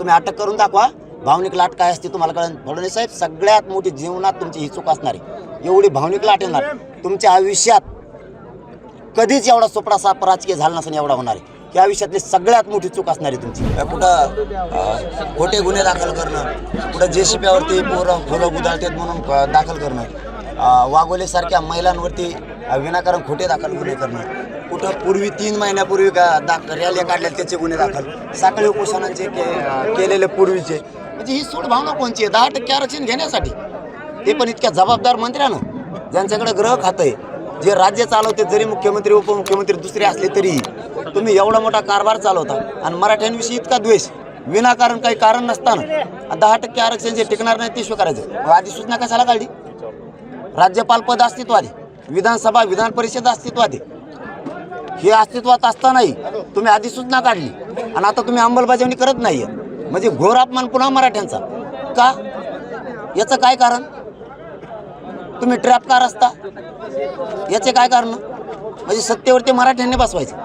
तुम्ही अटक करून दाखवा. भावनिक लाट काय असते तुम्हाला कळण फडणवीस साहेब सगळ्यात मोठी जीवनात तुमची ही चूक असणार आहे. एवढी भावनिक लाट येणार. तुमच्या आयुष्यात कधीच एवढा सोपडा साप राजकीय झाला नसेल एवढा होणार आहे. या आयुष्यातली सगळ्यात मोठी चूक असणार आहे तुमची. कुठं खोटे गुन्हे दाखल करणं कुठं जे वरती पोरं फुलं गुदाळतात म्हणून दाखल करणं अं, वाघोलेसारख्या महिलांवरती विनाकारण खोटे दाखल गुन्हे करणं कुठं पूर्वी तीन महिन्यापूर्वी का दाखल रॅल्या काढल्या त्याचे गुन्हे दाखल. साखळी उपोषणांचे के केलेले पूर्वीचे. म्हणजे ही सोड भावना कोणची आहे? दहा टक्के आरक्षण घेण्यासाठी. ते पण इतक्या जबाबदार मंत्र्यानं. ज्यांच्याकडे ग्रह खातं आहे. जे राज्य चालवते जरी मुख्यमंत्री उपमुख्यमंत्री दुसरे असले तरीही तुम्ही एवढा मोठा कारभार चालवता. आणि मराठ्यांविषयी इतका द्वेष. विनाकारण काही कारण नसताना. दहा टक्के आरक्षण जे टिकणार नाही ते स्वीकारायचं. अधिसूचना कशाला काढली? राज्यपाल पद अस्तित्वात विधानसभा विधान परिषद अस्तित्वात हे अस्तित्वात असतानाही तुम्ही अधिसूचना काढली. आणि आता तुम्ही अंमलबजावणी करत नाही म्हणजे घोर अपमान पुन्हा मराठ्यांचा. का? याचं काय कारण? तुम्ही ट्रॅप कार असता. याचे काय कारण? म्हणजे सत्तेवरती मराठ्यांनी बसवायचं.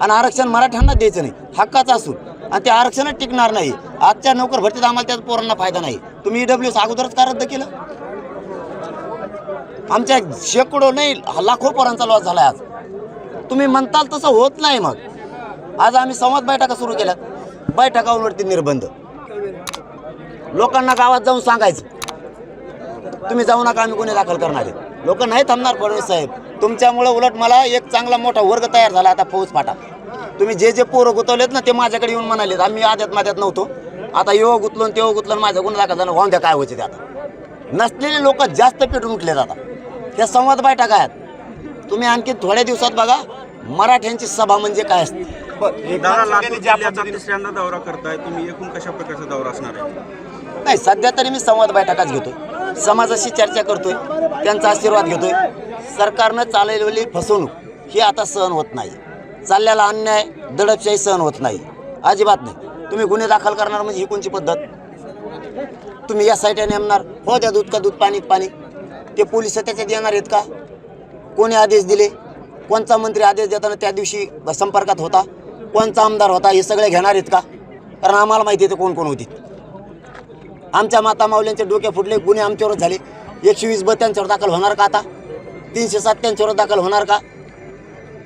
आणि आरक्षण मराठ्यांना द्यायचं नाही. हक्काचं असून. आणि ते आरक्षणच टिकणार नाही. आजच्या नोकर भरतीत आम्हाला त्याच पोरांना फायदा नाही. तुम्ही ईडब्ल्यू अगोदरच का रद्द केलं. आमच्या शेकडो नाही लाखो पोरांचा लॉस झाला आज. तुम्ही म्हणताल तसं होत नाही मग. आज आम्ही संवाद बैठका सुरू केल्या. बैठकावरती निर्बंध. लोकांना गावात जाऊन सांगायचं. तुम्ही जाऊ नका आम्ही गुन्हे दाखल करणार आहे. लोक नाही थांबणार फडणवीस साहेब. तुमच्यामुळं उलट मला एक चांगला मोठा वर्ग तयार झाला आता फौज फाटा. तुम्ही जे जे पोरं गुतवलेत ना ते माझ्याकडे येऊन म्हणालेत. आम्ही आद्यात माझ्यात नव्हतो. आता येऊ गुतलो तेव्हा गुतलो माझ्या गुन्हा दाखल झाला. होऊन द्या काय व्हायचे ते आता? नसलेले लोक जास्त पेटून उठले आता. त्या संवाद बैठका आहेत. तुम्ही आणखी थोड्या दिवसात बघा मराठ्यांची सभा म्हणजे काय असते? दादा लातूर जिल्ह्याचा तिसऱ्यांदा दौरा करताय तुम्ही एकूण कशा प्रकारचा दौरा असणार आहे? नाही सध्या तरी मी संवाद बैठकाच घेतोय. समाजाशी चर्चा करतोय त्यांचा आशीर्वाद घेतोय. सरकारनं चालवलेली फसवणूक ही आता सहन होत नाही. चाललेला अन्याय दडपशाही सहन होत नाही. अजिबात नाही. तुम्ही गुन्हे दाखल करणार म्हणजे ही कोणची पद्धत? तुम्ही या साईडने नेमणार. हो द्या दूध का दूध पाणी पाणी? ते पोलीस त्याच्यात येणार आहेत का? कोणी आदेश दिले? कोणचा मंत्री आदेश देताना त्या दिवशी संपर्कात होता? कोणचा आमदार होता? हे सगळे घेणार आहेत का? कारण आम्हाला माहिती आहे ते कोण कोण होती. आमच्या माता माऊल्यांचे डोके फुटले गुन्हे आमच्यावर झाले. एकशे वीस बत्त्यांच्यावर दाखल होणार का आता? तीनशे सत्त्यांच्यावर दाखल होणार का?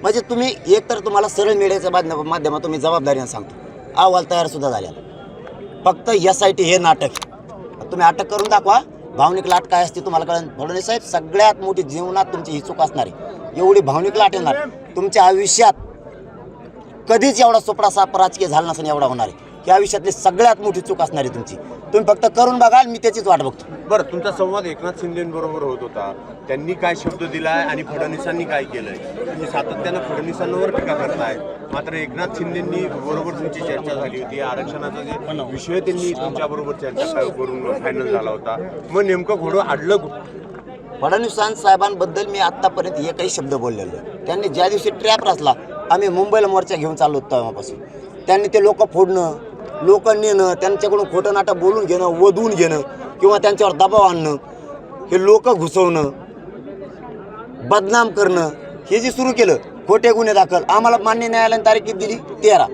म्हणजे तुम्ही एकतर तुम्हाला सरळ मीडियाच्या माध्यम माध्यमातून मी जबाबदारीने सांगतो. अहवाल तयारसुद्धा सुद्धा फक्त एस आय टी हे नाटक तुम्ही अटक करून दाखवा. भावनिक लाट काय असते तुम्हाला कळेल? फडणवीस साहेब सगळ्यात मोठी जीवनात तुमची ही चूक असणार आहे. एवढी भावनिक लाट येणार. तुमच्या आयुष्यात कधीच एवढा सोपडा साप राजकीय झाला नसेल एवढा होणार आहे. ही आयुष्यातली सगळ्यात मोठी चूक असणार आहे तुमची. तुम्ही फक्त करून बघाल मी त्याचीच वाट बघतो. बरं तुमचा संवाद एकनाथ शिंदेबरोबर होत होता. त्यांनी काय शब्द दिलाय आणि फडणवीसांनी काय केलंय? तुम्ही सातत्यानं फडणवीसांवर टीका करताय. मात्र एकनाथ शिंदेंनी बरोबर तुमची चर्चा झाली होती. आरक्षणाचा जे विषय त्यांनी तुमच्याबरोबर चर्चा करून फायनल झाला होता? मग नेमकं घोडं अडलं कुठं? फडणवीस साहेबांबद्दल मी आत्तापर्यंत एकही शब्द बोललेलो. त्यांनी ज्या दिवशी ट्रॅप रचला आम्ही मुंबईला मोर्चा घेऊन चाललो होतो तेव्हापासून. त्यांनी ते लोक फोडणं लोक नेणं त्यांच्याकडून खोटं नाटं बोलून घेणं वधवून घेणं किंवा त्यांच्यावर दबाव आणणं हे लोक घुसवणं बदनाम करणं हे जे सुरू केलं खोटे गुन्हे दाखल आम्हाला मान्य न्यायालयाने तारीख किती दिली? तेरा.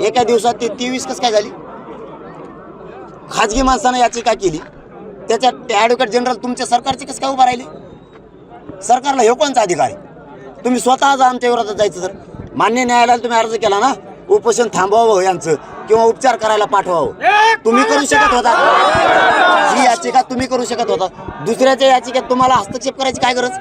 एका दिवसात ते तेवीस कसं काय झाली? खाजगी माणसानं याचिका केली? त्याच्यात ते ॲडव्होकेट जनरल तुमच्या सरकारचे कसं काय उभं राहिले? सरकारला हे कोणचा अधिकार आहे? तुम्ही स्वतः आमच्या विरोधात जायचं तर मान्य न्यायालयाला तुम्ही अर्ज केला ना उपोषण थांबवावं यांचं किंवा उपचार करायला पाठवावं. तुम्ही करू शकत होता. ही याचिका तुम्ही करू शकत होता. दुसऱ्याच्या याचिकेत तुम्हाला हस्तक्षेप करायची काय गरज?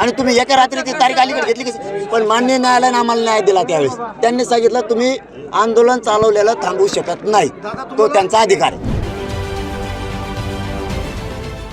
आणि तुम्ही एका रात्री ती तारीख अलीकडे घेतली कशी पण मान्य न्यायालयाने आम्हाला न्याय दिला त्यावेळेस. त्यांनी सांगितलं तुम्ही आंदोलन चालवलेलं थांबवू शकत नाही. तो त्यांचा अधिकार आहे.